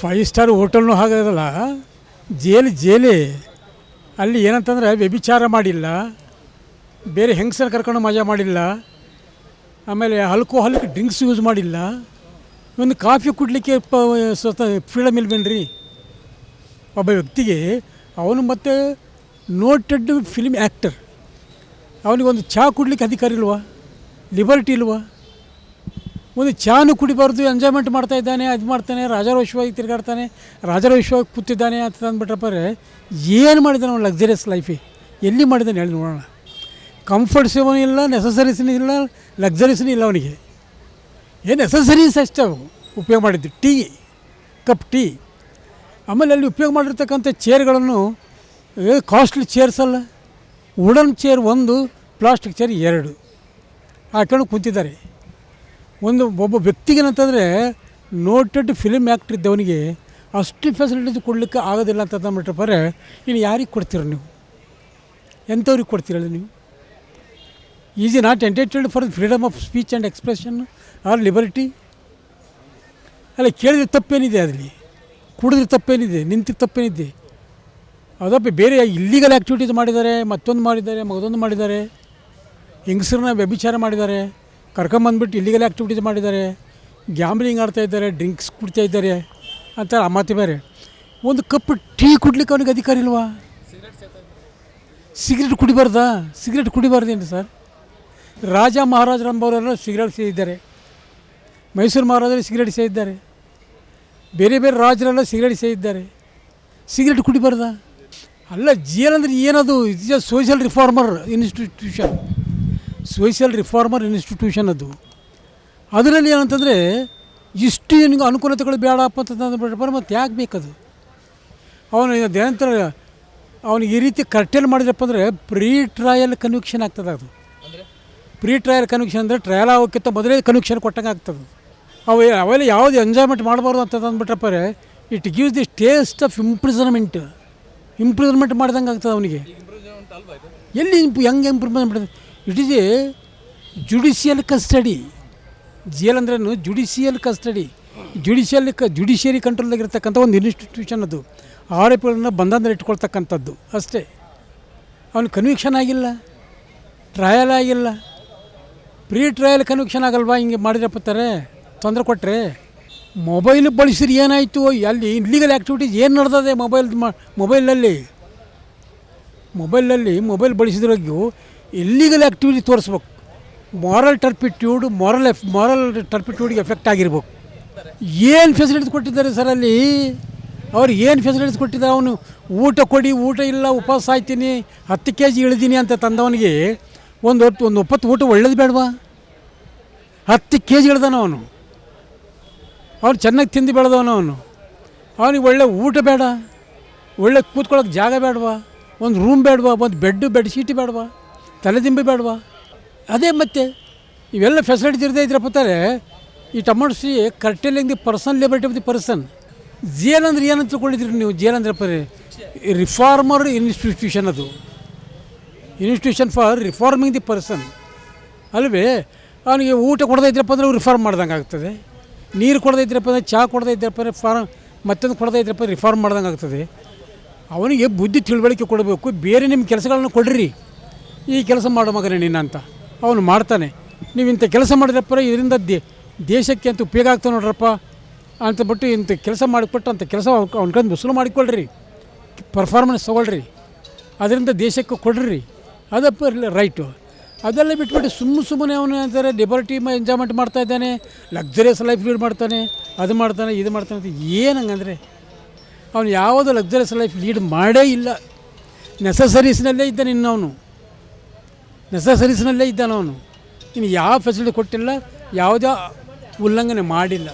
Five star ಹೋಟೆಲ್ನೂ ಹಾಗಾಗಲ್ಲ. Jail, ಜೇಲೆ. ಅಲ್ಲಿ ಏನಂತಂದರೆ ವ್ಯಭಿಚಾರ ಮಾಡಿಲ್ಲ. ಬೇರೆ ಹೆಂಗಸರ ಕರ್ಕೊಂಡು ಮಜಾ ಮಾಡಿಲ್ಲ. ಆಮೇಲೆ ಆಲ್ಕೋಹಾಲಿಕ್ ಡ್ರಿಂಕ್ಸ್ ಯೂಸ್ ಮಾಡಿಲ್ಲ. ಒಂದು ಕಾಫಿ ಕುಡಲಿಕ್ಕೆ ಪ, ಸ್ವತಃ ಫ್ರೀಡಮ್ ಇಲ್ವೇನ್ರಿ? ಒಬ್ಬ ವ್ಯಕ್ತಿಗೆ ಅವನು ಮತ್ತು ನೋಟೆಡ್ ಫಿಲ್ಮ್ ಆ್ಯಕ್ಟರ್ ಅವನಿಗೊಂದು ಚಹಾ ಕುಡ್ಲಿಕ್ಕೆ ಅಧಿಕಾರ ಇಲ್ವಾ? ಲಿಬರ್ಟಿ ಇಲ್ವಾ? ಒಂದು ಚಾನು ಕುಡಿಬಾರ್ದು ಎಂಜಾಯ್ಮೆಂಟ್ ಮಾಡ್ತಾ ಇದ್ದಾನೆ, ಅದು ಮಾಡ್ತಾನೆ, ರಾಜಾರೋಷವಾಗಿ ತಿರುಗಾಡ್ತಾನೆ, ರಾಜಾರೋಷವಾಗಿ ಕೂತಿದ್ದಾನೆ ಅಂತ ಅಂದ್ಬಿಟ್ರಪ್ಪರೆ ಏನು ಮಾಡಿದ್ದಾನೆ ಅವನು ಲಕ್ಸರಿಯಸ್ ಲೈಫಿ ಎಲ್ಲಿ ಮಾಡಿದ್ದಾನೆ ಹೇಳಿ ನೋಡೋಣ. ಕಂಫರ್ಟ್ಸೂ ಇಲ್ಲ ನೆಸಸರೀಸ್ನೂ ಇಲ್ಲ ಲಕ್ಸರೀಸ್ನೂ ಇಲ್ಲ ಅವನಿಗೆ. ಏನು ನೆಸಸರೀಸ್ ಅಷ್ಟೇ ಉಪಯೋಗ ಮಾಡಿದ್ದು. ಟೀ ಕಪ್ ಟೀ ಆಮೇಲೆ ಅಲ್ಲಿ ಉಪಯೋಗ ಮಾಡಿರ್ತಕ್ಕಂಥ ಚೇರ್ಗಳನ್ನು ಕಾಸ್ಟ್ಲಿ ಚೇರ್ಸ್ ಅಲ್ಲ? ವುಡನ್ ಚೇರ್ ಒಂದು ಪ್ಲಾಸ್ಟಿಕ್ ಚೇರ್ ಎರಡು. ಹಾಕೊಂಡು ಕುಂತಿದ್ದಾರೆ. ಒಂದು ಒಬ್ಬ ವ್ಯಕ್ತಿಗೇನಂತಂದರೆ ನೋಟೆಡ್ ಫಿಲಿಮ್ ಆ್ಯಕ್ಟ್ರ್ ಇದ್ದವನಿಗೆ ಅಷ್ಟು ಫೆಸಿಲಿಟೀಸ್ ಕೊಡಲಿಕ್ಕೆ ಆಗೋದಿಲ್ಲ ಅಂತ ಅಂದ್ಬಿಟ್ರೆ ಇನ್ನು ಯಾರಿಗೆ ಕೊಡ್ತೀರ ನೀವು? ಎಂಥವ್ರಿಗೆ ಕೊಡ್ತೀರಲ್ಲ ನೀವು? Is it not entertained for freedom of speech and expression or liberty ಅಲ್ಲ, ಕೇಳಿದ್ರೆ ತಪ್ಪೇನಿದೆ ಅದರಲ್ಲಿ. ಕುಡಿದ್ರೆ ತಪ್ಪೇನಿದೆ, ನಿಂತಿದ್ರೆ ತಪ್ಪೇನಿದೆ. ಅದಪ್ಪ ಬೇರೆ ಇಲ್ಲಿಗಲ್ ಆ್ಯಕ್ಟಿವಿಟೀಸ್ ಮಾಡಿದ್ದಾರೆ, ಮತ್ತೊಂದು ಮಾಡಿದ್ದಾರೆ ಮಗದೊಂದು ಮಾಡಿದ್ದಾರೆ. ಹೆಂಗಸ್ರನ್ನ ವ್ಯಭಿಚಾರ ಮಾಡಿದ್ದಾರೆ. ಕರ್ಕೊಂಬಂದ್ಬಿಟ್ಟು ಇಲ್ಲಿಗಲ್ ಆ್ಯಕ್ಟಿವಿಟೀಸ್ ಮಾಡಿದ್ದಾರೆ. ಗ್ಯಾಮ್ಲಿಂಗ್ ಆಡ್ತಾ ಇದ್ದಾರೆ ಡ್ರಿಂಕ್ಸ್ ಕುಡ್ತಾ ಇದ್ದಾರೆ. ಅಂತ ಆ ಮಾತು ಬೇರೆ. ಒಂದು ಕಪ್ ಟೀ ಕುಡ್ಲಿಕ್ಕೆ ಅವನಿಗೆ ಅಧಿಕಾರ ಇಲ್ವಾ? ಸಿಗರೇಟ್ ಕುಡಿಬಾರ್ದಾ? ಸಿಗರೇಟ್ ಕುಡಿಬಾರ್ದೇನು ಸರ್? ರಾಜ ಮಹಾರಾಜರಂಬವರೆಲ್ಲ ಸಿಗರೇಟ್ ಸೇದಿದ್ದಾರೆ. ಮೈಸೂರು ಮಹಾರಾಜರು ಸಿಗರೇಟ್ ಸೇದಿದ್ದಾರೆ. ಬೇರೆ ಬೇರೆ ರಾಜರೆಲ್ಲ ಸಿಗರೇಟ್ ಸೇದಿದ್ದಾರೆ. ಸಿಗರೇಟ್ ಕುಡಿಬಾರ್ದಾ? ಅಲ್ಲ ಜೇಲ್ ಅಂದರೆ ಏನದು? A social reformer institution social reformer institution ಅದು. ಅದರಲ್ಲಿ ಏನಂತಂದರೆ ಇಷ್ಟು ನಿನಗೆ ಅನುಕೂಲತೆಗಳು ಬೇಡಪ್ಪ ಅಂತಂದ್ರೆ ಮತ್ತೆ ಯಾಕೆ ಬೇಕದು? ಅವನು ದೇನಂತರ ಅವನು ಈ ರೀತಿ ಕರ್ಟೆಲ್ ಮಾಡಿದ್ರಪ್ಪ ಅಂದರೆ ಪ್ರೀ ಟ್ರಯಲ್ ಕನ್ವಿಕ್ಷನ್ ಆಗ್ತದೆ ಅದು. ಪ್ರೀ ಟ್ರಯಲ್ ಕನ್ವಿಕ್ಷನ್ ಅಂದರೆ ಟ್ರಯಲ್ ಆಗೋಕ್ಕಿಂತ ಮೊದಲೇ ಕನ್ವಿಕ್ಷನ್ ಕೊಟ್ಟಂಗೆ ಆಗ್ತದೆ. ಅವು ಅವೆಲ್ಲ ಯಾವುದು ಎಂಜಾಯ್ಮೆಂಟ್ ಮಾಡಬಾರ್ದು ಅಂತ ಅಂದ್ಬಿಟ್ರಪ್ಪ it gives the taste of imprisonment improvement ಮಾಡ್ದಂಗೆ ಆಗ್ತದೆ ಅವನಿಗೆ. ಎಲ್ಲಿ ಇಂಪ್ ಹೆಂಗೆ ಇಂಪ್ರೂವ್ಮೆಂಟ್ ಮಾಡಿದೆ it is a judicial custody. Jail ಅಂದ್ರೇನು ಜುಡಿಷಿಯಲ್ ಕಸ್ಟಡಿ, ಜುಡಿಷಿಯಲ್ ಕ, ಜುಡಿಷಿಯರಿ ಕಂಟ್ರೋಲ್ದಾಗಿರ್ತಕ್ಕಂಥ ಒಂದು ಇನ್ಸ್ಟಿಟ್ಯೂಷನ್ ಅದು. ಆರೋಪಿಗಳನ್ನ ಬಂಧನದಲ್ಲಿ ಇಟ್ಕೊಳ್ತಕ್ಕಂಥದ್ದು ಅಷ್ಟೇ. ಅವನು ಕನ್ವಿಕ್ಷನ್ ಆಗಿಲ್ಲ, ಟ್ರಯಲ್ ಆಗಿಲ್ಲ. ಪ್ರೀ ಟ್ರಯಲ್ ಕನ್ವಿಕ್ಷನ್ ಆಗಲ್ವಾ ಹಿಂಗೆ ಮಾಡಿದ್ರಪ್ಪತ್ತಾರೆ ತೊಂದರೆ ಕೊಟ್ಟರೆ ಮೊಬೈಲ್ ಬಳಸಿದ್ರೆ ಏನಾಯಿತು? ಅಲ್ಲಿ ಇಲ್ಲಿಗಲ್ ಆ್ಯಕ್ಟಿವಿಟೀಸ್ ಏನು ನಡೆದದೆ ಮೊಬೈಲ್ ಮೊಬೈಲಲ್ಲಿ ಮೊಬೈಲಲ್ಲಿ ಮೊಬೈಲ್ ಬಳಸಿದ್ರಾಗ್ಯೂ ಇಲ್ಲಿಗಲ್ ಆ್ಯಕ್ಟಿವಿಟಿ ತೋರಿಸ್ಬೇಕು. ಮಾರಲ್ ಟರ್ಪಿಟ್ಯೂಡ್ ಮಾರಲ್ ಎಫ್ ಮಾರಲ್ ಟರ್ಪಿಟ್ಯೂಡ್ಗೆ ಎಫೆಕ್ಟ್ ಆಗಿರ್ಬೇಕು. ಏನು ಫೆಸಿಲಿಟೀಸ್ ಕೊಟ್ಟಿದ್ದಾರೆ ಸರ್ ಅಲ್ಲಿ? ಅವ್ರು ಏನು ಫೆಸಿಲಿಟೀಸ್ ಕೊಟ್ಟಿದ್ದಾರೆ? ಅವನು ಊಟ ಕೊಡಿ, ಊಟ ಇಲ್ಲ, ಉಪವಾಸ ಆಯ್ತೀನಿ, ಹತ್ತು ಕೆ ಜಿ ಇಳಿದೀನಿ ಅಂತ ತಂದವನಿಗೆ ಒಂದು ಹೊತ್ತು, ಒಂದು ಒಪ್ಪತ್ತು ಊಟ ಒಳ್ಳೇದು ಬೇಡವಾ? ಹತ್ತು ಕೆ ಜಿ ಇಳ್ದಾನ ಅವನು. ಅವ್ನು ಚೆನ್ನಾಗಿ ತಿಂದು ಬೆಳೆದವನು ಅವನು. ಅವನಿಗೆ ಒಳ್ಳೆ ಊಟ ಬೇಡ. ಒಳ್ಳೆ ಕೂತ್ಕೊಳ್ಳೋಕೆ ಜಾಗ ಬೇಡವಾ? ಒಂದು ರೂಮ್ ಬೇಡವಾ? ಒಂದು ಬೆಡ್ಡು ಬೆಡ್ಶೀಟ್ ಬೇಡವಾ? ತಲೆದಿಂಬೆ ಬೇಡವಾ? ಅದೇ ಮತ್ತೆ, ಇವೆಲ್ಲ ಫೆಸಿಲಿಟೀಸ್ ಇರದೇ ಇದ್ರಪ್ಪತ್ತಾರೆ ಈ ಟಮೋಟ್ಸಿ curtailing the person liberty of the person jail ಅಂದ್ರೆ ಏನಂತ ತಿಳ್ಕೊಂಡಿದ್ರಿ ನೀವು? ಜೇಲ್ ಅಂದ್ರೆ ಪರಿ ರಿಫಾರ್ಮರ್ ಇನ್ಸ್ಟಿಟ್ಯೂಷನ್ ಅದು. Institution for reforming the person ಅಲ್ವೇ? ಅವನಿಗೆ ಊಟ ಕೊಡದೇ ಇದ್ರಪ್ಪ ಅಂದ್ರೆ ರಿಫಾರ್ಮ್ ಮಾಡ್ದಂಗೆ ಆಗ್ತದೆ. ನೀರು ಕೊಡದೇ ಇದ್ರಪ್ಪ ಅಂದರೆ ಚಹಾ ಕೊಡದೇ ಇದ್ರಪ್ಪ ಅಂದರೆ ಫಾರ್ಮ್ ಮತ್ತೊಂದು ಕೊಡದೇ ಇದ್ರಪ್ಪ ರಿಫಾರ್ಮ್ ಮಾಡ್ದಂಗೆ ಆಗ್ತದೆ. ಅವನಿಗೆ ಬುದ್ಧಿ ತಿಳುವಳಿಕೆ ಕೊಡಬೇಕು. ಬೇರೆ ನಿಮ್ಮ ಕೆಲಸಗಳನ್ನು ಕೊಡ್ರಿ. ಈ ಕೆಲಸ ಮಾಡೋ ಮಗನೇ ನಿನ್ನ ಅಂತ. ಅವನು ಮಾಡ್ತಾನೆ. ನೀವು ಇಂಥ ಕೆಲಸ ಮಾಡಿದ್ರಪ್ಪ ಇದರಿಂದ ದೇಶಕ್ಕೆ ಅಂತ ಉಪಯೋಗ ಆಗ್ತದೆ ನೋಡ್ರಪ್ಪ ಅಂತ ಬಿಟ್ಟು ಇಂಥ ಕೆಲಸ ಮಾಡಿಕೊಟ್ಟು ಅಂಥ ಕೆಲಸ ಅವ್ನ ಕಂಡು ವಸೂಲು ಮಾಡಿಕೊಳ್ರಿ. ಪರ್ಫಾರ್ಮೆನ್ಸ್ ತೊಗೊಳ್ರಿ. ಅದರಿಂದ ದೇಶಕ್ಕೆ ಕೊಡ್ರಿ. ಅದಪ್ಪ ರೈಟು ಅದೆಲ್ಲ ಬಿಟ್ಬಿಟ್ಟು ಸುಮ್ಮನೆ ಸುಮ್ಮನೆ ಅವನು ಅಂತಾರೆ ಲಿಬರ್ಟಿ ಎಂಜಾಯ್ಮೆಂಟ್ ಮಾಡ್ತಾ ಇದ್ದಾನೆ ಲಕ್ಸರಿಯಸ್ ಲೈಫ್ ಲೀಡ್ ಮಾಡ್ತಾನೆ, ಅದು ಮಾಡ್ತಾನೆ, ಇದು ಮಾಡ್ತಾನೆ ಅಂತ ಏನು ಹಂಗಂದರೆ, ಅವನು ಯಾವುದೋ ಲಕ್ಸರಿಯಸ್ ಲೈಫ್ ಲೀಡ್ ಮಾಡೇ ಇಲ್ಲ. ನೆಸಸರೀಸ್ನಲ್ಲೇ ಇದ್ದಾನೆ ಅವನು. ನೆಸಸರೀಸ್ನಲ್ಲೇ ಇದ್ದಾನವನು ಇನ್ನು ಯಾವ ಫೆಸಿಲಿಟಿ ಕೊಟ್ಟಿಲ್ಲ ಯಾವುದೇ ಉಲ್ಲಂಘನೆ ಮಾಡಿಲ್ಲ.